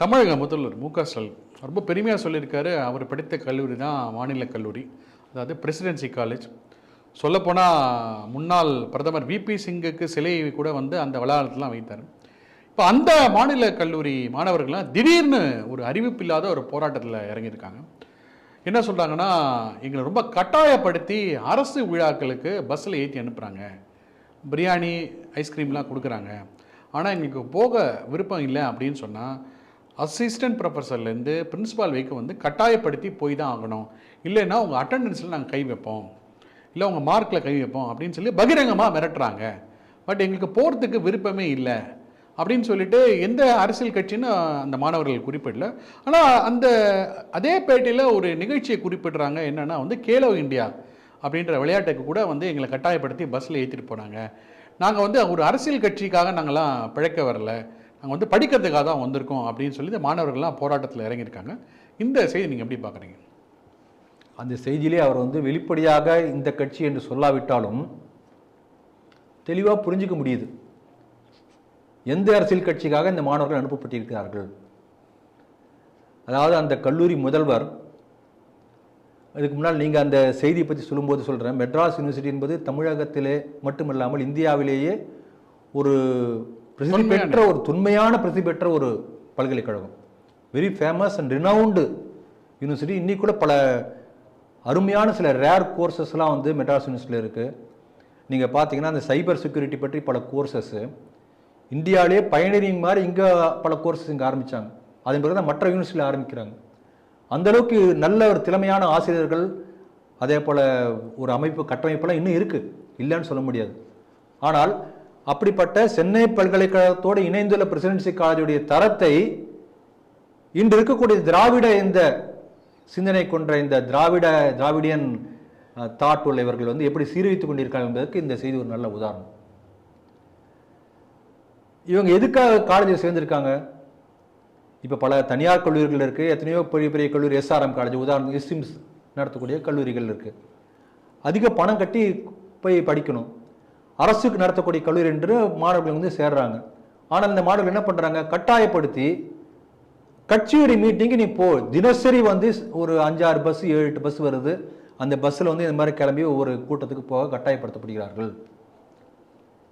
தமிழக முதல்வர் மு க ஸ்டாலின் ரொம்ப பெருமையாக சொல்லியிருக்காரு. அவர் படித்த கல்லூரி தான் மாநில கல்லூரி. அதாவது பிரசிடென்சி காலேஜ். சொல்லப்போனால் முன்னாள் பிரதமர் விபி சிங்குக்கு சிலையை கூட வந்து அந்த வளாகத்துலாம் வைத்தார். இப்போ அந்த மாநில கல்லூரி மாணவர்கள்லாம் திடீர்னு ஒரு அறிவிப்பு இல்லாத ஒரு போராட்டத்தில் இறங்கியிருக்காங்க. என்ன சொல்கிறாங்கன்னா எங்களை ரொம்ப கட்டாயப்படுத்தி அரசு விழாக்களுக்கு பஸ்ஸில் ஏற்றி அனுப்புகிறாங்க பிரியாணி ஐஸ்கிரீம்லாம் கொடுக்குறாங்க. ஆனால் எங்களுக்கு போக விருப்பம் இல்லை அப்படின்னு சொன்னால் அசிஸ்டன்ட் ப்ரொஃபஸர்லேருந்து பிரின்ஸிபால் வரைக்கும் வந்து கட்டாயப்படுத்தி போய் தான் ஆகணும். இல்லைன்னா உங்கள் அட்டண்டன்ஸில் நாங்கள் கை வைப்போம். இல்லை உங்கள் மார்க்கில் கை வைப்போம் அப்படின்னு சொல்லி பகிரங்கமாக மிரட்டுறாங்க. பட் எங்களுக்கு போகிறதுக்கு விருப்பமே இல்லை அப்படின்னு சொல்லிட்டு எந்த அரசியல் கட்சின்னு அந்த மாணவர்கள் குறிப்பிடல. ஆனால் அந்த அதே பேட்டியில் ஒரு நிகழ்ச்சியை குறிப்பிடுறாங்க என்னன்னா வந்து கேலோ இந்தியா அப்படின்ற விளையாட்டுக்கு கூட வந்து எங்களை கட்டாயப்படுத்தி பஸ்ஸில் ஏற்றிட்டு போனாங்க. நாங்கள் வந்து ஒரு அரசியல் கட்சிக்காக நாங்கள்லாம் பிழைக்க வரல. நாங்கள் வந்து படிக்கிறதுக்காக தான் வந்திருக்கோம் அப்படின்னு சொல்லி மாணவர்கள்லாம் போராட்டத்தில் இறங்கியிருக்காங்க. இந்த செய்தி நீங்கள் எப்படி பார்க்குறீங்க? அந்த செய்தியிலே அவர் வந்து வெளிப்படையாக இந்த கட்சி என்று சொல்லாவிட்டாலும் தெளிவாக புரிஞ்சுக்க முடியுது. எந்த அரசியல் கட்சிக்காக இந்த மாணவர்கள் அனுப்பப்பட்டிருக்கிறார்கள்? அதாவது அந்த கல்லூரி முதல்வர் அதுக்கு முன்னால் நீங்கள் அந்த செய்தியை பற்றி சொல்லும்போது சொல்கிறேன் மெட்ராஸ் யூனிவர்சிட்டி என்பது தமிழகத்திலே மட்டுமில்லாமல் இந்தியாவிலேயே ஒரு பிரசித்தி. பெற்ற ஒரு தொன்மையான பிரசித்தி பெற்ற ஒரு பல்கலைக்கழகம். Very famous and renowned university இன்னைக்கு கூட பல அருமையான சில ரேர் கோர்சஸ்லாம் வந்து மெட்ராஸ் யூனிவர்சிட்டியில் இருக்குது நீங்கள் பார்த்தீங்கன்னா அந்த சைபர் செக்யூரிட்டி பற்றி பல கோர்சஸ்ஸு இந்தியாவிலே பயனரிங் மாதிரி இங்கே பல கோர்சஸ் இங்கே ஆரம்பித்தாங்க அதன் பிறகு தான் மற்ற யூனிவர்சிட்டியில் ஆரம்பிக்கிறாங்க. அந்த அளவுக்கு நல்ல ஒரு திறமையான ஆசிரியர்கள் அதே போல் ஒரு அமைப்பு கட்டமைப்பெல்லாம் இன்னும் இருக்குது இல்லைன்னு சொல்ல முடியாது. ஆனால் அப்படிப்பட்ட சென்னை பல்கலைக்கழகத்தோடு இணைந்துள்ள பிரசிடென்சி காலேஜுடைய தரத்தை இன்று இருக்கக்கூடிய திராவிட இந்த சிந்தனை கொன்ற இந்த திராவிட திராவிடியன் தாட் உள்ளவர்கள் வந்து எப்படி சீர்வித்துக் கொண்டிருக்காங்க என்பதற்கு இந்த செய்தி ஒரு நல்ல உதாரணம். இவங்க எதுக்காக காலேஜில் சேர்ந்திருக்காங்க? இப்போ பல தனியார் கல்லூரிகள் இருக்குது எத்தனையோ பெரிய பெரிய கல்லூரி எஸ்ஆர்எம் காலேஜ் உதாரணம் எஸ்டிம்ஸ் நடத்தக்கூடிய கல்லூரிகள் இருக்குது அதிக பணம் கட்டி போய் படிக்கணும். அரசுக்கு நடத்தக்கூடிய கல்லூரி என்று மாணவர்கள் வந்து சேர்றாங்க. ஆனால் இந்த மாணவர்கள் என்ன பண்ணுறாங்க கட்டாயப்படுத்தி கட்சியுடைய மீட்டிங்கு நீ போ. தினசரி வந்து ஒரு அஞ்சாறு பஸ் ஏழு எட்டு பஸ் வருது. அந்த பஸ்ஸில் வந்து இந்த மாதிரி கிளம்பி ஒவ்வொரு கூட்டத்துக்கு போக கட்டாயப்படுத்தப்படுகிறார்கள்.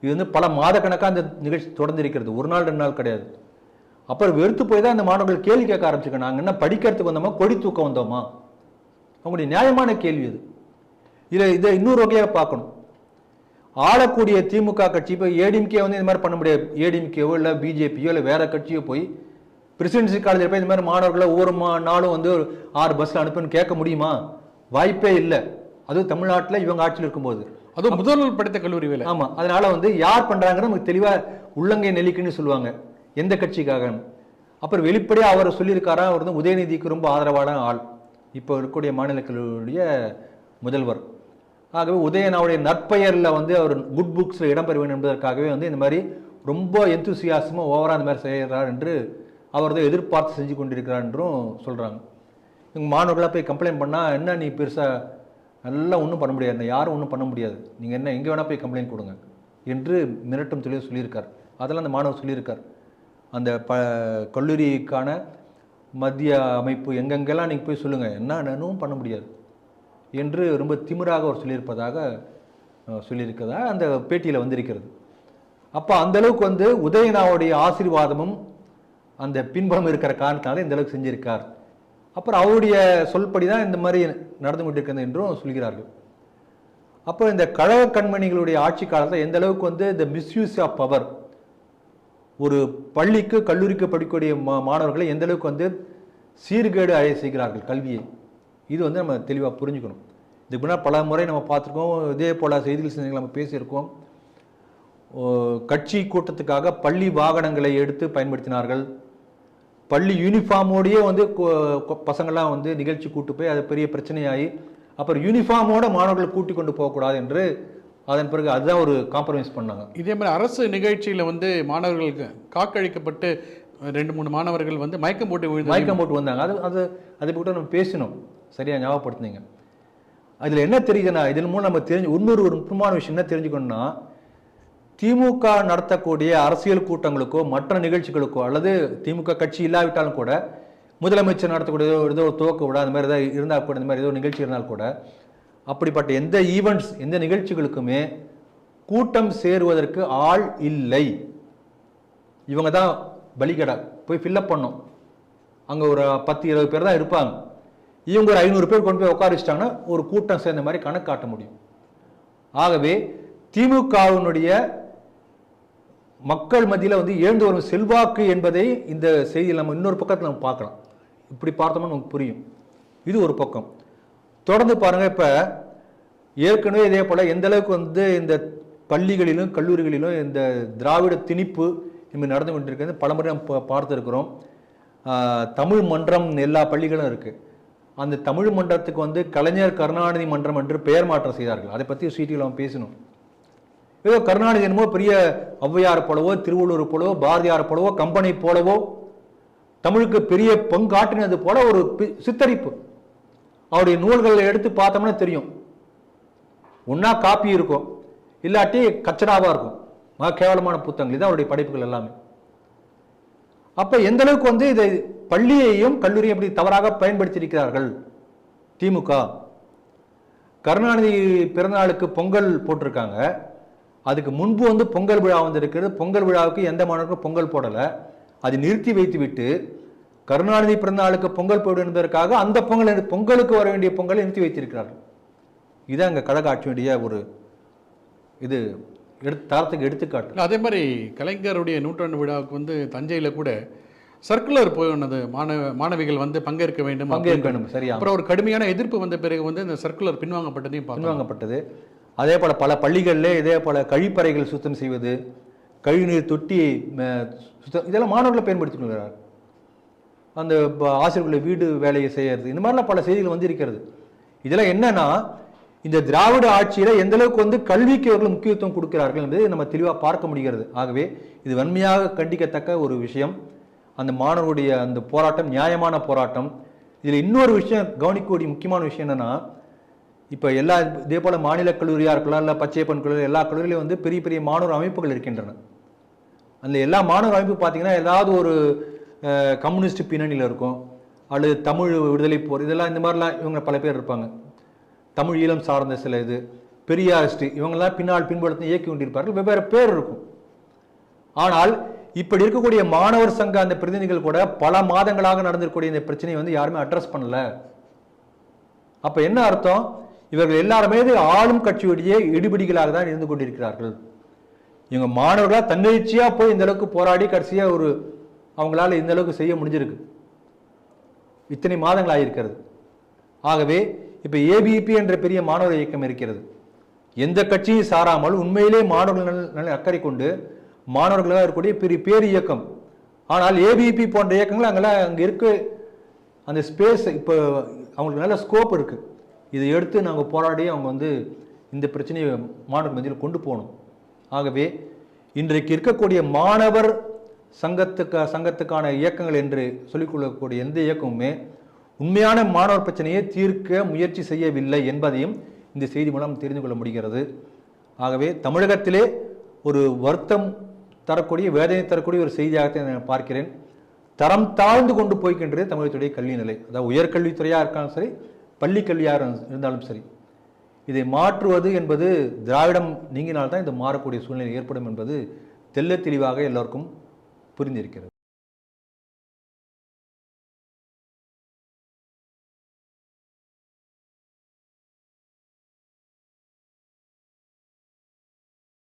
இது வந்து பல மாதக்கணக்காக அந்த நிகழ்ச்சி தொடர்ந்து இருக்கிறது. ஒரு நாள் ரெண்டு நாள் கிடையாது. அப்புறம் வெறுத்து போய் தான் அந்த மாணவர்கள் கேள்வி கேட்க ஆரம்பிச்சிருக்கோம் நாங்கள் என்ன படிக்கிறதுக்கு வந்தோமா? கொடி தூக்க வந்தோமா? அவங்களுடைய நியாயமான கேள்வி இது. இதில் இதை இன்னொரு வகையாக பார்க்கணும். ஆளக்கூடிய திமுக கட்சி இப்போ ஏடிஎம்கே வந்து இந்த மாதிரி பண்ண முடியாது. ஏடிஎம்கேவோ இல்லை பிஜேபியோ இல்லை வேற கட்சியோ போய் பிரசிடென்சி காலேஜில் போய் இந்த மாதிரி மாணவர்களை ஒவ்வொரு மா நாளும் வந்து ஆறு பஸ்ஸில் அனுப்புன்னு கேட்க முடியுமா? வாய்ப்பே இல்லை. அதுவும் தமிழ்நாட்டில் இவங்க ஆட்சியில் இருக்கும்போது. அதுவும் முதல்வர் படித்த கல்லூரி வேலை. ஆமா. அதனால வந்து யார் பண்றாங்கன்னு நமக்கு தெளிவா உள்ளங்கை நெல்லிக்குன்னு சொல்லுவாங்க. எந்த கட்சிக்காக? அப்புறம் வெளிப்படையா அவர் சொல்லியிருக்காரா? அவர் வந்து உதயநிதிக்கு ரொம்ப ஆதரவான ஆள். இப்போ இருக்கக்கூடிய மாநில கல்லூரிய முதல்வர். ஆகவே உதயனாவுடைய நற்பெயரில் வந்து அவர் குட் புக்ஸில் இடம்பெற வேண்டும் என்பதற்காகவே வந்து இந்த மாதிரி ரொம்ப எந்தூசியாசமாக ஓவராக இந்த மாதிரி செய்கிறார் என்று அவர் தான் எதிர்பார்த்து செஞ்சு கொண்டிருக்கிறார் என்றும் சொல்கிறாங்க இவங்க மாணவர்களாக போய் கம்ப்ளைண்ட் பண்ணால் என்ன நீ பெருசாக நல்லா ஒன்றும் பண்ண முடியாது யாரும் ஒன்றும் பண்ண முடியாது. நீங்கள் என்ன எங்கே வேணால் போய் கம்ப்ளைண்ட் கொடுங்க என்று மிரட்டும் தெளிவு சொல்லியிருக்கார். அதெல்லாம் அந்த மாணவர் சொல்லியிருக்கார். அந்த ப கல்லூரிக்கான மத்திய அமைப்பு எங்கெங்கெல்லாம் நீங்கள் போய் சொல்லுங்கள் என்ன என்னன்னு பண்ண முடியாது. என்று ரொம்ப திமிராக அவர் சொல்லியிருப்பதாக சொல்லியிருக்கிறதா? அந்த பேட்டியில் வந்திருக்கிறது. அப்போ அந்த அளவுக்கு வந்து உதயநாவுடைய ஆசீர்வாதமும் அந்த பின்புறம் இருக்கிற காரணத்தினால இந்த அளவுக்கு செஞ்சிருக்கார். அப்புறம் அவருடைய சொல்படி தான் இந்த மாதிரி நடந்து கொண்டிருக்கிறது என்றும் சொல்கிறார்கள். அப்போ இந்த கழக கண்மணிகளுடைய ஆட்சி காலத்தில் எந்த அளவுக்கு வந்து இந்த மிஸ்யூஸ் ஆஃப் பவர் ஒரு பள்ளிக்கு கல்லூரிக்கு படிக்கக்கூடிய மா மாணவர்களை எந்த அளவுக்கு வந்து சீர்கேடு அடைய செய்கிறார்கள் கல்வியை? இது வந்து நம்ம தெளிவாக புரிஞ்சுக்கணும். இதுக்கு முன்னாடி பல முறை நம்ம பார்த்துருக்கோம் இதே போல செய்திகள் சிந்தனைகள் நம்ம பேசியிருக்கோம். கட்சி கூட்டத்துக்காக பள்ளி வாகனங்களை எடுத்து பயன்படுத்தினார்கள். பள்ளி யூனிஃபார்மோடயே வந்து பசங்கள்லாம் வந்து நிகழ்ச்சி கூட்டு போய் அது பெரிய பிரச்சனையாகி அப்புறம் யூனிஃபார்மோட மாணவர்களை கூட்டி கொண்டு போகக்கூடாது என்று அதன் பிறகு அதுதான் ஒரு காம்ப்ரமைஸ் பண்ணாங்க. இதே மாதிரி அரசு நிகழ்ச்சியில் வந்து மாணவர்களுக்கு காக்கழிக்கப்பட்டு ரெண்டு மூணு மாணவர்கள் வந்து மயக்கம் போட்டு மயக்கம் போட்டு வந்தாங்க அது அது அதை பற்றி நம்ம பேசினோம். சரியா ஞாபகப்படுத்துனீங்க. அதில் என்ன தெரியுதுன்னா இதன் மூலம் நம்ம தெரிஞ்சு இன்னொரு ஒரு முக்கியமான விஷயம் என்ன தெரிஞ்சுக்கணும்னா திமுக நடத்தக்கூடிய அரசியல் கூட்டங்களுக்கோ மற்ற நிகழ்ச்சிகளுக்கோ அல்லது திமுக கட்சி இல்லாவிட்டாலும் கூட முதலமைச்சர் நடத்தக்கூடிய ஏதோ ஏதோ ஒரு துவக்க விட அந்த மாதிரி ஏதாவது இருந்தால் கூட இந்த மாதிரி ஏதோ நிகழ்ச்சி இருந்தால் கூட அப்படிப்பட்ட எந்த ஈவெண்ட்ஸ் எந்த நிகழ்ச்சிகளுக்குமே கூட்டம் சேருவதற்கு ஆள் இல்லை. இவங்க தான் பலிகடா போய் ஃபில்லப் பண்ணோம். அங்கே ஒரு பத்து இருபது பேர் தான் இருப்பாங்க. இவங்க ஒரு ஐநூறு பேர் கொண்டு போய் உட்கார வச்சிட்டாங்கன்னா ஒரு கூட்டம் சேர்ந்த மாதிரி கணக்கு காட்ட முடியும். ஆகவே திமுகவினுடைய மக்கள் மத்தியில் வந்து எழுந்து வரும் செல்வாக்கு என்பதை இந்த செய்தியில் நம்ம இன்னொரு பக்கத்தில் நம்ம பார்க்கலாம். இப்படி பார்த்தோம்னா நமக்கு புரியும். இது ஒரு பக்கம். தொடர்ந்து பாருங்கள் இப்போ ஏற்கனவே இதே போல் எந்த அளவுக்கு வந்து இந்த பள்ளிகளிலும் கல்லூரிகளிலும் இந்த திராவிட திணிப்பு இப்படி நடந்து கொண்டிருக்கிறது பலமுறை நம்ம பார்த்துருக்குறோம். தமிழ் மன்றம் எல்லா பள்ளிகளும் இருக்குது அந்த தமிழ் மன்றத்துக்கு வந்து கலைஞர் கருணாநிதி மன்றம் என்று பெயர் மாற்றம் செய்தார்கள். அதை பற்றி சீட்டியில் அவன் பேசணும். ஏதோ கருணாநிதி என்னமோ பெரிய ஔவையார் போலவோ திருவள்ளூர் போலவோ பாரதியார் போலவோ கம்பெனி போலவோ தமிழுக்கு பெரிய பங்காற்றினது போல ஒரு பி- சித்தரிப்பு. அவருடைய நூல்களை எடுத்து பார்த்தோம்னா தெரியும். ஒன்றா காப்பி இருக்கும். இல்லாட்டி கச்சடாவாக இருக்கும். மகா கேவலமான புத்தகங்கள். இது அவருடைய படைப்புகள் எல்லாமே. அப்போ எந்த அளவுக்கு வந்து இதை பள்ளியையும் கல்லூரியும் எப்படி தவறாக பயன்படுத்தியிருக்கிறார்கள்? திமுக. கருணாநிதி பிறந்தநாளுக்கு பொங்கல் போட்டிருக்காங்க. அதுக்கு முன்பு வந்து பொங்கல் விழா வந்திருக்கிறது. பொங்கல் விழாவுக்கு எந்த மாணவருக்கும் பொங்கல் போடலை. அது நிறுத்தி வைத்துவிட்டு கருணாநிதி பிறந்தநாளுக்கு பொங்கல் போடு என்பதற்காக அந்த பொங்கல் பொங்கலுக்கு வர வேண்டிய பொங்கலை நிறுத்தி வைத்திருக்கிறார்கள். இதுதான் அங்கே கழக ஆட்சியுடைய ஒரு இது. எடுத்து தரத்துக்கு எடுத்துக்காட்டு. அதே மாதிரி கலைஞருடைய நூற்றாண்டு விழாவுக்கு வந்து தஞ்சையில் கூட சர்க்குலர் போனது மாணவ மாணவிகள் வந்து பங்கேற்க வேண்டும் பங்கேற்க. வேண்டும் சரியா. அப்புறம் ஒரு கடுமையான எதிர்ப்பு வந்த பிறகு வந்து இந்த சர்க்குலர் பின்வாங்கப்பட்டதையும் பின்வாங்கப்பட்டது. அதே போல பல பள்ளிகளிலே இதே போல கழிப்பறைகள் சுத்தம் செய்வது கழிவுநீர் தொட்டி சுத்தம் இதெல்லாம் மாணவர்களை பயன்படுத்திக் கொள்கிறார் அந்த ஆசிரியர்களை வீடு வேலையை செய்யறது இந்த மாதிரிலாம் பல செய்திகள் வந்து இருக்கிறது இதெல்லாம் என்னன்னா இந்த திராவிட ஆட்சியில் எந்த அளவுக்கு வந்து கல்விக்கு அவர்கள் முக்கியத்துவம் கொடுக்கிறார்கள் என்பதை நம்ம தெளிவாக பார்க்க முடிகிறது. ஆகவே இது வன்மையாக கண்டிக்கத்தக்க ஒரு விஷயம். அந்த மாணவருடைய அந்த போராட்டம் நியாயமான போராட்டம். இதில் இன்னொரு விஷயம் கவனிக்கக்கூடிய முக்கியமான விஷயம் என்னென்னா இப்போ எல்லா இதே போல் மாநில கல்லூரியாக இருக்கலாம் இல்லை பச்சையப்பன் கல்லூரி எல்லா கல்லூரியிலும் வந்து பெரிய பெரிய மாணவர் அமைப்புகள் இருக்கின்றன. அந்த எல்லா மாணவர் அமைப்பு பார்த்திங்கன்னா ஏதாவது ஒரு கம்யூனிஸ்ட் பின்னணியில் இருக்கும். அல்லது தமிழ் விடுதலை போர் இதெல்லாம் இந்த மாதிரிலாம் இவங்க பல பேர் இருப்பாங்க. தமிழ் ஈழம் சார்ந்த சில இது பெரியாரிஸ்ட் இவங்கெல்லாம் பின்னால் பின்படுத்தி இயக்கி கொண்டிருப்பார்கள். வெவ்வேறு பேர் இருக்கும். ஆனால் இப்படி இருக்கக்கூடிய மாணவர் சங்க அந்த பிரதிநிதிகள் கூட பல மாதங்களாக நடந்திருக்கக்கூடிய இந்த பிரச்சனையை வந்து யாருமே அட்ரஸ் பண்ணல. அப்போ என்ன அர்த்தம்? இவர்கள் எல்லாருமே ஆளும் கட்சியுடைய இடிபிடிகளாக தான் இருந்து கொண்டிருக்கிறார்கள். இவங்க மாணவர்களாக தன்னெழுச்சியா போய் இந்த அளவுக்கு போராடி கடைசியாக ஒரு அவங்களால இந்த அளவுக்கு செய்ய முடிஞ்சிருக்கு. இத்தனை மாதங்கள் ஆகியிருக்கிறது. ஆகவே இப்போ ஏபிபி என்ற பெரிய மாணவர் இயக்கம் இருக்கிறது. எந்த கட்சியும் சாராமல் உண்மையிலே மாணவர்கள் நல- அக்கறை கொண்டு மாணவர்களாக இருக்கக்கூடிய பெரிய பேர் இயக்கம். ஆனால் ஏபிபி போன்ற இயக்கங்கள் அங்கெல்லாம் அங்கே இருக்கு அந்த ஸ்பேஸ் இப்போ அவங்களுக்கு நல்ல ஸ்கோப் இருக்குது இதை எடுத்து நாங்கள் போராடி அவங்க வந்து இந்த பிரச்சனையை மாணவர் மத்தியில் கொண்டு போகணும். ஆகவே இன்றைக்கு இருக்கக்கூடிய மாணவர் சங்கத்துக்கு சங்கத்துக்கான இயக்கங்கள் என்று சொல்லிக்கொள்ளக்கூடிய எந்த இயக்கமுமே உண்மையான மாணவர் பிரச்சனையை தீர்க்க முயற்சி செய்யவில்லை என்பதையும் இந்த செய்தி மூலம் தெரிந்து கொள்ள முடிகிறது. ஆகவே தமிழகத்திலே ஒரு வருத்தம் தரக்கூடிய வேதனை தரக்கூடிய ஒரு செய்தியாக நான் பார்க்கிறேன். தரம் தாழ்ந்து கொண்டு போய்க்கின்றது தமிழகத்துடைய கல்வி நிலை அதாவது உயர்கல்வித்துறையாக இருக்காலும் சரி பள்ளி கல்வியாக இருந்தாலும் சரி. இதை மாற்றுவது என்பது திராவிடம் நீங்கினால்தான் இது மாறக்கூடிய சூழ்நிலை ஏற்படும் என்பது தெள்ளத் தெளிவாக எல்லோருக்கும் புரிந்திருக்கிறது.